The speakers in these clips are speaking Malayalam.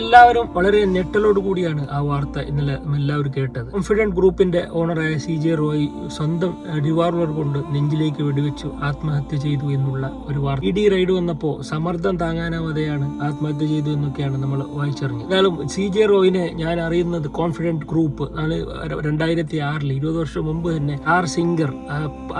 എല്ലാവരും വളരെ ഞെട്ടലോട് കൂടിയാണ് ആ വാർത്ത ഇന്നലെ എല്ലാവരും കേട്ടത്. കോൺഫിഡന്റ് ഗ്രൂപ്പിന്റെ ഓണറായ സി ജെ റോയ് സ്വന്തം റിവാൾവർ കൊണ്ട് നെഞ്ചിലേക്ക് വെടിവെച്ചു ആത്മഹത്യ ചെയ്തു എന്നുള്ള ഒരു വാർത്ത. ഇ ഡി റൈഡ് വന്നപ്പോ സമ്മർദ്ദം താങ്ങാനാവാതെയാണ് ആത്മഹത്യ ചെയ്തു എന്നൊക്കെയാണ് നമ്മൾ വായിച്ചറിഞ്ഞത്. എന്നാലും സി ജെ റോയിനെ ഞാൻ അറിയുന്നത് കോൺഫിഡന്റ് ഗ്രൂപ്പ് രണ്ടായിരത്തി ആറിൽ ഇരുപത് വർഷം മുമ്പ് തന്നെ ആർ സിംഗർ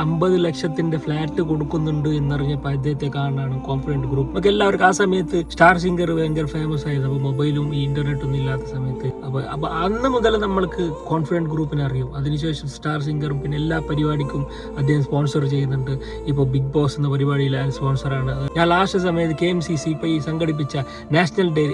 അമ്പത് ലക്ഷത്തിന്റെ ഫ്ലാറ്റ് കൊടുക്കുന്നുണ്ട് എന്നറിഞ്ഞപ്പോൾ അദ്ദേഹത്തെ കാണാനാണ് കോൺഫിഡന്റ് ഗ്രൂപ്പ് നമുക്ക് എല്ലാവർക്കും ആ സമയത്ത് സ്റ്റാർ സിംഗർ ഭയങ്കര ഫേമസ് ആയത് അപ്പോൾ മൊബൈലും ഈ ഇന്റർനെറ്റ് ഒന്നും ഇല്ലാത്ത സമയത്ത്. അപ്പോൾ അപ്പോൾ അന്ന് മുതൽ നമ്മൾക്ക് കോൺഫിഡന്റ് ഗ്രൂപ്പിനെ അറിയും. അതിനുശേഷം സ്റ്റാർ സിംഗറും പിന്നെ എല്ലാ പരിപാടിക്കും അദ്ദേഹം സ്പോൺസർ ചെയ്യുന്നുണ്ട്. ഇപ്പോൾ ബിഗ് ബോസ് എന്ന പരിപാടിയിൽ അയാൾ സ്പോൺസറാണ് ഞാൻ ലാസ്റ്റ് സമയത്ത് കെ എം സി സി ഇപ്പോൾ ഈ സംഘടിപ്പിച്ച നാഷണൽ ഡേ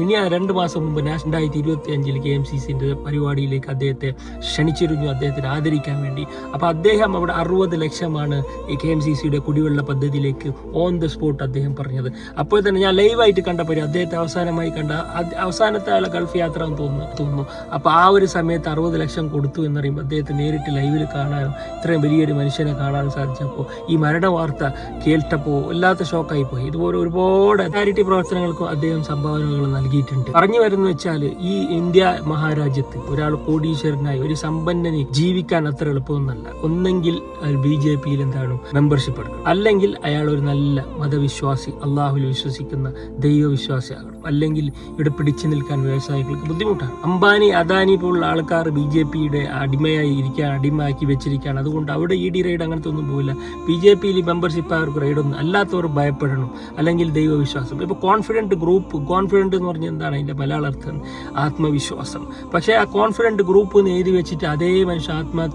ഇനി ആ രണ്ട് മാസം മുമ്പ് നാഷണൽ രണ്ടായിരത്തി ഇരുപത്തി അഞ്ചിൽ കെ എം സി സിന്റെ പരിപാടിയിലേക്ക് അദ്ദേഹത്തെ ക്ഷണിച്ചിരുന്നു. അദ്ദേഹത്തിന് ആദരിക്കാൻ വേണ്ടി. അപ്പോൾ അദ്ദേഹം അവിടെ അറുപത് ലക്ഷമാണ് ഈ കെ എം സി സിയുടെ കുടിവെള്ള പദ്ധതിയിലേക്ക് ഓൺ ദ സ്പോട്ട് അദ്ദേഹം പറഞ്ഞത്. അപ്പോൾ തന്നെ ഞാൻ ലൈവായിട്ട് കണ്ടപ്പോൾ അദ്ദേഹത്തെ അവസാനമായി കണ്ട അത് അവസാനത്തെ അയാളെ ഗൾഫ് യാത്ര തോന്നുന്നു തോന്നുന്നു. അപ്പോൾ ആ ഒരു സമയത്ത് അറുപത് ലക്ഷം കൊടുത്തു എന്നറിയുമ്പോൾ അദ്ദേഹത്തെ നേരിട്ട് ലൈവിൽ കാണാനും ഇത്രയും വലിയൊരു മനുഷ്യനെ കാണാനും സാധിച്ചപ്പോൾ ഈ മരണ വാർത്ത കേട്ടപ്പോൾ വല്ലാത്ത ഷോക്കായി പോയി ഇതുപോലെ ഒരുപാട് ചാരിറ്റി പ്രവർത്തനങ്ങൾക്കും അദ്ദേഹം സംഭാവനകൾ നൽകിയിട്ടുണ്ട്. പറഞ്ഞു വരുന്ന വെച്ചാൽ ഈ ഇന്ത്യ മഹാരാജ്യത്ത് ഒരാൾ കോടീശ്വരനായി ഒരു സമ്പന്നനെ ജീവിക്കാൻ അത്ര എളുപ്പമൊന്നല്ല. ഒന്നെങ്കിൽ ബി ജെ പിയിൽ എന്താണ് മെമ്പർഷിപ്പ് എടുക്കണം. അല്ലെങ്കിൽ അയാൾ ഒരു നല്ല മതവിശ്വാസി അള്ളാഹുൽ വിശ്വസിക്കുന്ന ദൈവവിശ്വാസിയാകണം. അല്ലെങ്കിൽ ഇവിടെ പിടിച്ചു നിൽക്കാൻ വ്യവസായികൾക്ക് ബുദ്ധിമുട്ടാണ്. അംബാനി അദാനി പോലുള്ള ആൾക്കാർ ബി ജെ പിയുടെ അടിമയായി ഇരിക്കാൻ അടിമയാക്കി വെച്ചിരിക്കുകയാണ്. അതുകൊണ്ട് അവിടെ ഇ ഡി റൈഡ് അങ്ങനത്തെ ഒന്നും പോവില്ല. ബി ജെ പിയിൽ മെമ്പർഷിപ്പ് അവർക്ക് റൈഡൊന്നും അല്ലാത്തവർ ഭയപ്പെടണം. അല്ലെങ്കിൽ ദൈവവിശ്വാസം. ഇപ്പോൾ കോൺഫിഡന്റ് ഗ്രൂപ്പ് കോൺഫിഡന്റ് എന്ന് പറഞ്ഞാൽ എന്താണ് അതിന്റെ മലയാള അർത്ഥം ആത്മവിശ്വാസം. പക്ഷേ ആ കോൺഫിഡന്റ് ഗ്രൂപ്പ് എന്ന് എഴുതി വെച്ചിട്ട് അതേ മനുഷ്യൻ ആത്മ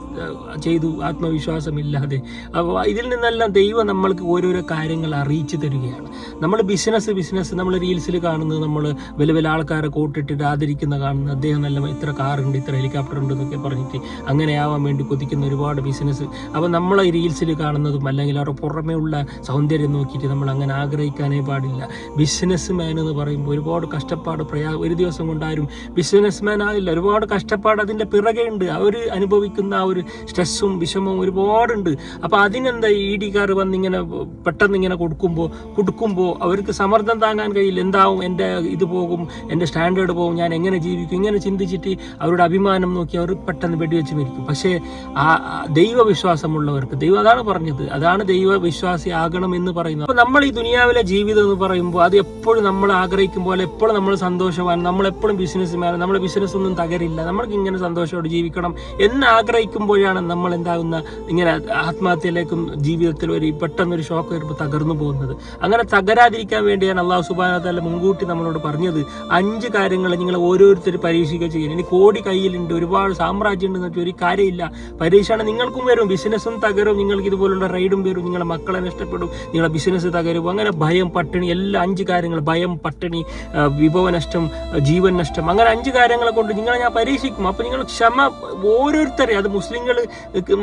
ചെയ്തു. ആത്മവിശ്വാസമില്ലാതെ. അപ്പോൾ ഇതിൽ നിന്നെല്ലാം ദൈവം നമ്മൾക്ക് ഓരോരോ കാര്യങ്ങൾ അറിയിച്ചു തരികയാണ്. നമ്മൾ ബിസിനസ് ബിസിനസ് നമ്മൾ റീൽസിൽ കാണുന്നത് നമ്മൾ വലിയ വലിയ ആൾക്കാരെ കൂട്ടിട്ടിട്ട് ആദരിക്കുന്ന കാണുന്നത് അദ്ദേഹം നല്ല ഇത്ര കാറുണ്ട് ഇത്ര ഹെലികോപ്റ്റർ ഉണ്ട് എന്നൊക്കെ പറഞ്ഞിട്ട് അങ്ങനെ ആവാൻ വേണ്ടി കൊതിക്കുന്ന ഒരുപാട് ബിസിനസ് അപ്പോൾ നമ്മൾ റീൽസിൽ കാണുന്നതും അല്ലെങ്കിൽ അവരുടെ പുറമേ ഉള്ള സൗന്ദര്യം നോക്കിയിട്ട് നമ്മൾ അങ്ങനെ ആഗ്രഹിക്കാനേ പാടില്ല. ബിസിനസ് മാൻ എന്ന് പറയുമ്പോൾ ഒരുപാട് കഷ്ടപ്പാട് പ്രയാ ഒരു ദിവസം കൊണ്ടാരും ബിസിനസ് മാൻ ആയില്ല ഒരുപാട് കഷ്ടപ്പാട് അതിന്റെ പിറകെ ഉണ്ട് അവർ അനുഭവിക്കുന്ന ആ ഒരു സ്ട്രെസ്സും വിഷമവും ഒരുപാടുണ്ട്. അപ്പോൾ അതിനെന്താ ഇ ഡിക്കാർ വന്നിങ്ങനെ പെട്ടെന്ന് ഇങ്ങനെ കൊടുക്കുമ്പോൾ കൊടുക്കുമ്പോൾ അവർക്ക് സമ്മർദ്ദം താങ്ങാൻ കഴിയില്ല. എന്താവും എന്റെ ഇത് പോകും? എന്റെ സ്റ്റാൻഡേർഡ് പോകും. ഞാൻ എങ്ങനെ ജീവിക്കും? ഇങ്ങനെ ചിന്തിച്ചിട്ട് അവരുടെ അഭിമാനം നോക്കി അവർ പെട്ടെന്ന് വെടിവെച്ച് മരിക്കും. പക്ഷേ ആ ദൈവവിശ്വാസമുള്ളവർക്ക് ദൈവം അതാണ് പറഞ്ഞത്. അതാണ് ദൈവവിശ്വാസി ആകണം എന്ന് പറയുന്നത്. അപ്പോൾ നമ്മൾ ഈ ദുനിയാവിലെ ജീവിതം എന്ന് പറയുമ്പോൾ അത് എപ്പോഴും നമ്മൾ ആഗ്രഹിക്കും പോലെ എപ്പോഴും നമ്മൾ സന്തോഷവാൻ നമ്മൾ എപ്പോഴും ബിസിനസ്മാൻ നമ്മുടെ ബിസിനസ് ഒന്നും തകരില്ല. നമ്മൾക്ക് ഇങ്ങനെ സന്തോഷത്തോടെ ജീവിക്കണം എന്ന് ആഗ്രഹിക്കുമ്പോഴാണ് നമ്മൾ എന്താകുന്ന ഇങ്ങനെ ആത്മഹത്യയിലേക്കും ജീവിതത്തിൽ ഒരു പെട്ടെന്നൊരു ഷോക്ക് വരുമ്പോൾ തകർന്നു പോകുന്നത്. അങ്ങനെ തകരാതിരിക്കാൻ വേണ്ടിയാണ് അള്ളാഹു സുബാനത്തല്ല മുൻകൂട്ടി നമ്മളോട് പറഞ്ഞത്. അഞ്ച് കാര്യങ്ങൾ നിങ്ങൾ ഓരോരുത്തർ പരീക്ഷിക്കുക ചെയ്യണം. ഇനി കോടി കയ്യിലുണ്ട് ഒരുപാട് സാമ്രാജ്യം ഉണ്ടെന്ന് വെച്ചാൽ ഒരു കാര്യമില്ല. പരീക്ഷയാണ് നിങ്ങൾക്കും വരും ബിസിനസ്സും തകരും നിങ്ങൾക്ക് ഇതുപോലുള്ള റൈഡും വരും നിങ്ങളെ മക്കളെ നഷ്ടപ്പെടും നിങ്ങളെ ബിസിനസ് തകരും അങ്ങനെ ഭയം പട്ടിണി എല്ലാ അഞ്ച് കാര്യങ്ങൾ ഭയം പട്ടിണി വിഭവ നഷ്ടം ജീവൻ നഷ്ടം അങ്ങനെ അഞ്ച് കാര്യങ്ങളെ കൊണ്ട് നിങ്ങളെ ഞാൻ പരീക്ഷിക്കും. അപ്പോൾ നിങ്ങൾ ക്ഷമ ഓരോരുത്തരെ അത് മുസ്ലിങ്ങൾ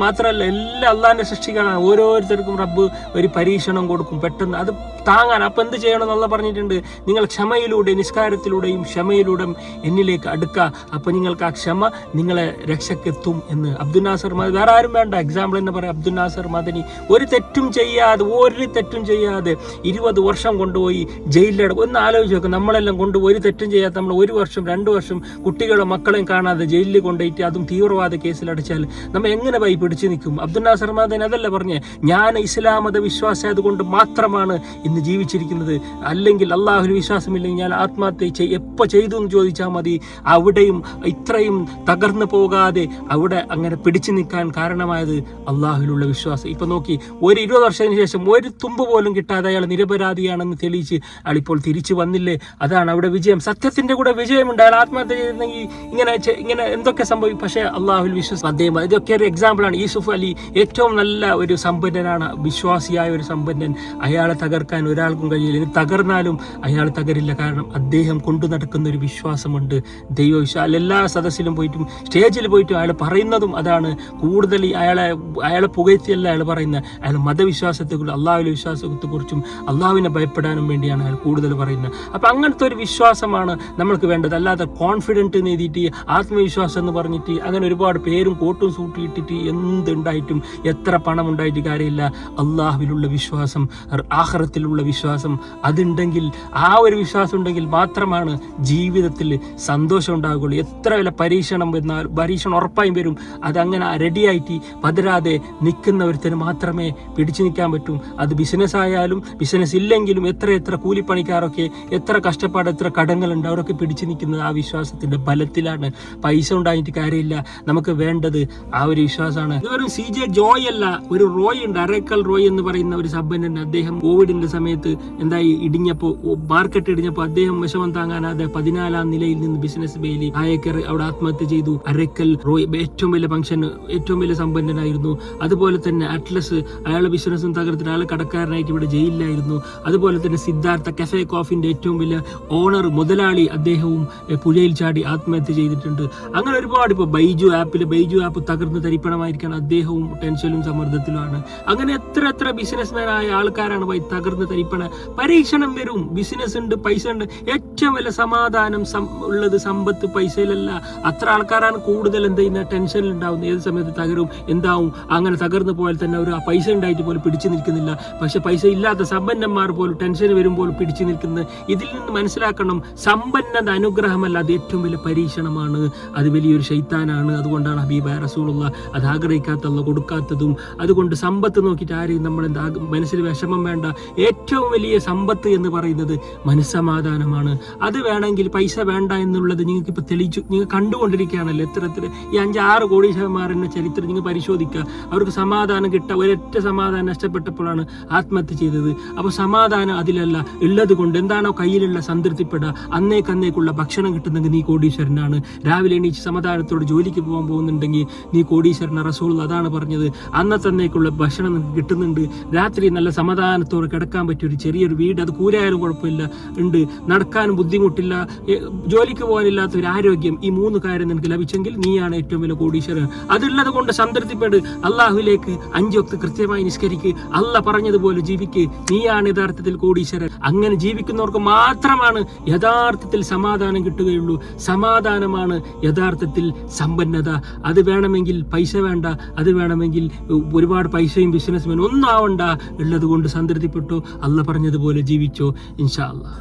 മാത്രമല്ല എല്ലാ അള്ളാഹിന്റെ സൃഷ്ടികളാണ്. ഓരോരുത്തർക്കും റബ്ബ് ഒരു പരീക്ഷണം കൊടുക്കും പെട്ടെന്ന്. അത് താങ്ങാൻ അപ്പം എന്ത് ചെയ്യണം എന്നുള്ള പറഞ്ഞിട്ടുണ്ട്. നിങ്ങൾ ക്ഷമയിലൂടെ നിസ്കാരത്തിലൂടെയും ക്ഷമയിലൂടെയും എന്നിലേക്ക് അടുക്കുക അപ്പം നിങ്ങൾക്ക് ആ ക്ഷമ നിങ്ങളെ രക്ഷക്കെത്തും എന്ന് അബ്ദുൽ നാസർ മദനി. വേറെ ആരും വേണ്ട. എക്സാമ്പിൾ എന്ന് പറയാം അബ്ദുൽ നാസർ മദനി. ഒരു തെറ്റും ചെയ്യാതെ ഒരു തെറ്റും ചെയ്യാതെ ഇരുപത് വർഷം കൊണ്ടുപോയി ജയിലിലട ഒന്ന് ആലോചിച്ച് നോക്കും. നമ്മളെല്ലാം കൊണ്ടുപോയി ഒരു തെറ്റും ചെയ്യാതെ നമ്മൾ ഒരു വർഷം രണ്ട് വർഷം കുട്ടികളും മക്കളെയും കാണാതെ ജയിലിൽ കൊണ്ടുപോയിട്ട് അതും തീവ്രവാദ കേസിൽ അടച്ചാൽ നമ്മൾ എങ്ങനെ പോയി പിടിച്ചു നിൽക്കും? അബ്ദുൽ നാസർ മദനി അതല്ല പറഞ്ഞേ. ഞാൻ ഇസ്ലാം മത വിശ്വാസം കൊണ്ട് മാത്രമാണ് ഇന്ന് ജീവിച്ചിരിക്കുന്നത്. അല്ലെങ്കിൽ അള്ളാഹുൽ വിശ്വാസമില്ലെങ്കിൽ ഞാൻ ആത്മഹത്യ എപ്പോൾ ചെയ്തു എന്ന് ചോദിച്ചാൽ മതി. അവിടെയും ഇത്രയും തകർന്നു പോകാതെ അവിടെ അങ്ങനെ പിടിച്ചു നിൽക്കാൻ കാരണമായത് അള്ളാഹുലുള്ള വിശ്വാസം. ഇപ്പം നോക്കി ഒരു ഇരുപത് വർഷത്തിന് ശേഷം ഒരു തുമ്പ് പോലും കിട്ടാതെ അയാൾ നിരപരാധിയാണെന്ന് തെളിയിച്ച് അയാൾ ഇപ്പോൾ തിരിച്ചു വന്നില്ലേ? അതാണ് അവിടെ വിജയം. സത്യത്തിന്റെ കൂടെ വിജയമുണ്ട്. അയാൾ ആത്മഹത്യ ചെയ്തിരുന്നെങ്കിൽ ഇങ്ങനെ ഇങ്ങനെ എന്തൊക്കെ സംഭവിക്കും? പക്ഷേ അള്ളാഹുൽ വിശ്വാസം അദ്ദേഹം ഇതൊക്കെ ഒരു എക്സാമ്പിളാണ് യൂസുഫ് അലി ഏറ്റവും നല്ല ഒരു സമ്പന്നനാണ്. വിശ്വാസിയായ ഒരു സമ്പന്നൻ. അയാളെ തകർക്കാൻ ഒരാൾക്കും കഴിയില്ല. ഇനി തകർന്നാലും അയാൾ തകരില്ല. കാരണം അദ്ദേഹം കൊണ്ടു നടക്കുന്ന ഒരു വിശ്വാസമുണ്ട്. ദൈവവിശ്വാസം എല്ലാ സദസ്സിലും പോയിട്ടും സ്റ്റേജിൽ പോയിട്ടും അയാൾ പറയുന്നതും അതാണ്. കൂടുതൽ അയാളെ അയാളെ പുകഴ്ത്തിയല്ല അയാൾ പറയുന്നത് അയാൾ മതവിശ്വാസത്തെക്കുറിച്ച് അള്ളാഹുവിന്റെ വിശ്വാസത്തെക്കുറിച്ചും അള്ളാഹുവിനെ ഭയപ്പെടാനും വേണ്ടിയാണ് അയാൾ കൂടുതൽ പറയുന്നത്. അപ്പം അങ്ങനത്തെ ഒരു വിശ്വാസമാണ് നമ്മൾക്ക് വേണ്ടത്. അല്ലാതെ കോൺഫിഡന്റ് നേടിയിട്ട് ആത്മവിശ്വാസം എന്ന് പറഞ്ഞിട്ട് അങ്ങനെ ഒരുപാട് പേരും കോട്ടും സൂട്ടിയിട്ടിട്ട് എന്തുണ്ടായിട്ടും എത്ര പണം ഉണ്ടായിട്ട് കാര്യമില്ല. അള്ളാഹുവിലുള്ള വിശ്വാസം ആഹ്റത്തിലുള്ള എന്നുള്ള വിശ്വാസം അതുണ്ടെങ്കിൽ ആ ഒരു വിശ്വാസം ഉണ്ടെങ്കിൽ മാത്രമാണ് ജീവിതത്തിൽ സന്തോഷം ഉണ്ടാകുള്ളൂ എത്ര വില പരീക്ഷണം വന്നാൽ പരീക്ഷണം ഉറപ്പായും വരും. അതങ്ങനെ റെഡിയായിട്ട് പതരാതെ നിൽക്കുന്ന ഒരുത്തന് മാത്രമേ പിടിച്ചു നിൽക്കാൻ പറ്റൂ. അത് ബിസിനസ് ആയാലും ബിസിനസ് ഇല്ലെങ്കിലും എത്ര എത്ര കൂലിപ്പണിക്കാരൊക്കെ എത്ര കഷ്ടപ്പാട് എത്ര കടങ്ങളുണ്ട് അവരൊക്കെ പിടിച്ചു നിൽക്കുന്നത് ആ വിശ്വാസത്തിന്റെ ബലത്തിലാണ്. പൈസ ഉണ്ടായിട്ട് കാര്യമില്ല. നമുക്ക് വേണ്ടത് ആ ഒരു വിശ്വാസമാണ്. ഇതൊരു സി ജെ ജോയ് അല്ല. ഒരു റോയ് ഉണ്ട്. അരേക്കൽ റോയ് എന്ന് പറയുന്ന ഒരു സബ്ബനുണ്ട് അദ്ദേഹം കോവിഡിന്റെ എന്തായി ഇടിഞ്ഞപ്പോ മാർക്കറ്റ് ഇടിഞ്ഞപ്പോ അദ്ദേഹം വിഷമം താങ്ങാനാതെ പതിനാലാം നിലയിൽ നിന്ന് ബിസിനസ് ബെയിലി ആയക്കർ അവിടെ ആത്മഹത്യ ചെയ്തു. അരക്കൽ റോയ് ഏറ്റവും വലിയ ഫംഗ്ഷൻ ഏറ്റവും വലിയ സമ്പന്നനായിരുന്നു. അതുപോലെ തന്നെ അറ്റ്ലസ് അയാളെ ബിസിനസ്സും തകർത്തിട്ട് അയാൾ കടക്കാരനായിട്ട് ഇവിടെ ജയിലിലായിരുന്നു. അതുപോലെ തന്നെ സിദ്ധാർത്ഥ കഫേ കോഫിന്റെ ഏറ്റവും വലിയ ഓണർ മുതലാളി അദ്ദേഹവും പുഴയിൽ ചാടി ആത്മഹത്യ ചെയ്തിട്ടുണ്ട്. അങ്ങനെ ഒരുപാട് ഇപ്പോൾ ബൈജു ആപ്പിൽ ബൈജു ആപ്പ് തകർന്ന് തരിപ്പണമായിരിക്കണം അദ്ദേഹവും ടെൻഷനും സമ്മർദ്ദത്തിലുമാണ്. അങ്ങനെ എത്ര എത്ര ബിസിനസ്മാനായ ആൾക്കാരാണ് തകർന്ന് തരിപ്പണ പരീക്ഷണം വരും ബിസിനസ് ഉണ്ട് പൈസ ഉണ്ട്. ഏറ്റവും വലിയ സമാധാനം ഉള്ളത് സമ്പത്ത് പൈസയിലല്ല. അത്ര ആൾക്കാരാണ് കൂടുതൽ എന്ത് ചെയ്യുന്ന? ടെൻഷനിൽ ഉണ്ടാവുന്നത് ഏത് സമയത്ത് തകരും എന്താവും? അങ്ങനെ തകർന്നു പോയാൽ തന്നെ അവർ ആ പൈസ ഉണ്ടായിട്ട് പോലും പിടിച്ചു നിൽക്കുന്നില്ല. പക്ഷെ പൈസ ഇല്ലാത്ത സമ്പന്നന്മാർ പോലും ടെൻഷൻ വരുമ്പോൾ പിടിച്ചു നിൽക്കുന്നത് ഇതിൽ നിന്ന് മനസ്സിലാക്കണം സമ്പന്നത അനുഗ്രഹമല്ല. അത് ഏറ്റവും വലിയ പരീക്ഷണമാണ്. അത് വലിയൊരു ശൈത്താനാണ്. അതുകൊണ്ടാണ് ഹബീബ റസൂലുള്ള അത് ആഗ്രഹിക്കാത്തുള്ള കൊടുക്കാത്തതും. അതുകൊണ്ട് സമ്പത്ത് നോക്കിയിട്ട് ആരെയും നമ്മൾ എന്താ മനസ്സിൽ വിഷമം വേണ്ട. ഏറ്റവും വലിയ സമ്പത്ത് എന്ന് പറയുന്നത് മനസ്സമാധാനമാണ്. അത് വേണമെങ്കിൽ പൈസ വേണ്ട എന്നുള്ളത് നിങ്ങൾക്ക് ഇപ്പോൾ തെളിയിച്ചു നിങ്ങൾ കണ്ടുകൊണ്ടിരിക്കുകയാണല്ലോ എത്ര ഈ അഞ്ചാറ് കോടീശ്വരന്മാരെന്ന ചരിത്രം നിങ്ങൾ പരിശോധിക്കുക. അവർക്ക് സമാധാനം കിട്ടുക ഒരൊറ്റ സമാധാനം നഷ്ടപ്പെട്ടപ്പോഴാണ് ആത്മഹത്യ ചെയ്തത്. അപ്പോൾ സമാധാനം അതിലല്ല ഉള്ളത് കൊണ്ട് എന്താണോ കയ്യിലുള്ള സംതൃപ്തിപ്പെടുക അന്നേക്കന്നേക്കുള്ള ഭക്ഷണം കിട്ടുന്നെങ്കിൽ നീ കോടീശ്വരനാണ്. രാവിലെ എണീച്ച് സമാധാനത്തോടെ ജോലിക്ക് പോകാൻ പോകുന്നുണ്ടെങ്കിൽ നീ കോടീശ്വരൻ റസൂൾ അതാണ് പറഞ്ഞത്. അന്നത്തന്നേക്കുള്ള ഭക്ഷണം കിട്ടുന്നുണ്ട്. രാത്രി നല്ല സമാധാനത്തോടെ കിടക്കാൻ പറ്റിയ ഒരു ചെറിയൊരു വീട് അത് കൂരായാലും കുഴപ്പമില്ല ഉണ്ട്. നടക്കാനും ബുദ്ധിമുട്ടില്ല ജോലിക്ക് പോകാനില്ലാത്ത ഒരു ആരോഗ്യം ഈ മൂന്ന് കാര്യം നിനക്ക് ലഭിച്ചെങ്കിൽ നീയാണ് ഏറ്റവും വലിയ കോടീശ്വരൻ. അതുള്ളത് കൊണ്ട് സംതൃപ്തിപ്പെട്. അള്ളാഹുലേക്ക് അഞ്ചൊക്കെ കൃത്യമായി നിഷ്കരിക്ക് അല്ല പറഞ്ഞതുപോലെ ജീവിക്ക്. നീയാണ് യഥാർത്ഥത്തിൽ കോടീശ്വരൻ. അങ്ങനെ ജീവിക്കുന്നവർക്ക് മാത്രമാണ് യഥാർത്ഥത്തിൽ സമാധാനം കിട്ടുകയുള്ളൂ. സമാധാനമാണ് യഥാർത്ഥത്തിൽ സമ്പന്നത. അത് വേണമെങ്കിൽ പൈസ വേണ്ട. അത് വേണമെങ്കിൽ ഒരുപാട് പൈസയും ബിസിനസ്സും ഒന്നാവണ്ട ഉള്ളത് കൊണ്ട് സംതൃപ്തിപ്പെട്ടു. അല്ല പറഞ്ഞതുപോലെ ജീവിച്ചോ ഇൻഷാ അല്ലാ